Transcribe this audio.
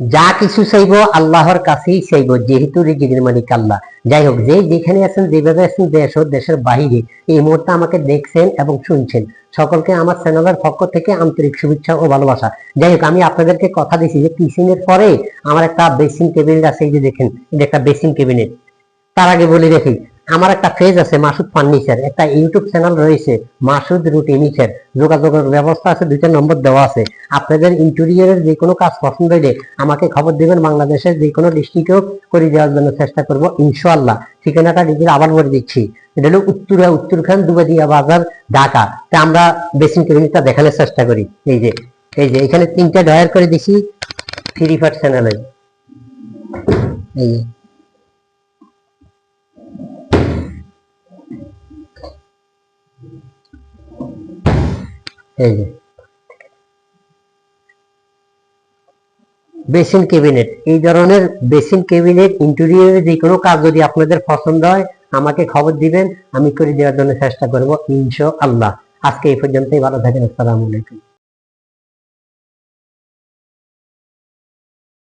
যা কিছু চাইব আল্লাহর কাছেই চাইব, যেহেতু রিজিকের মালিক আল্লাহ। যাই হোক, যে যেখানে আছেন, যেভাবে আছেন, দেশ ও দেশের বাহিরে, এই মুহূর্তে আমাকে দেখছেন এবং শুনছেন। সকলকে আমার চ্যানেলের পক্ষ থেকে আন্তরিক শুভেচ্ছা ও ভালোবাসা। যাই হোক, আমি আপনাদেরকে কথা দিছি যে কিচেনের পরে আমার একটা বেসিন ক্যাবিনেট আছে এই যে দেখেন, এটা একটা বেসিন কেবিনেট তার আগে বলে রাখি আমার একটা পেজ আছে মাসুদ ফার্নিচার একটা ইউটিউব চ্যানেল রয়েছে মাসুদ রুটিনিচার যোগাযোগের ব্যবস্থা আছে, দুইটা নম্বর দেওয়া আছে। আপনাদের ইন্টেরিয়রের যে কোনো কাজ পছন্দ হইলে আমাকে খবর দিবেন, বাংলাদেশের যে কোনো ডিস্ট্রিক্টেও করে দেওয়ার জন্য চেষ্টা করব, ইনশাআল্লাহ। ঠিকানাটা ডিটেল আবার বলে দিচ্ছি। এটা হলো উত্তরা, উত্তরখান, দুবাদিয়া বাজার, ঢাকা। তা আমরা বেসিন ক্যাবিনেটটা দেখানোর চেষ্টা করি। এই যে এই যে, এখানে তিনটা ডয়ার করে দিছি ফ্রি ফায়ার চ্যানেলে এই যে। এই বেসিন ক্যাবিনেট। এই ধরনের বেসিন ক্যাবিনেট ইন্টেরিয়রে যে কোনো কাজ যদি আপনাদের পছন্দ হয়, আমাকে খবর দিবেন, আমি করে দেওয়ার জন্য চেষ্টা করব, ইনশাআল্লাহ। আজকে এই পর্যন্তই, ভালো থাকেন, আসসালামু আলাইকুম।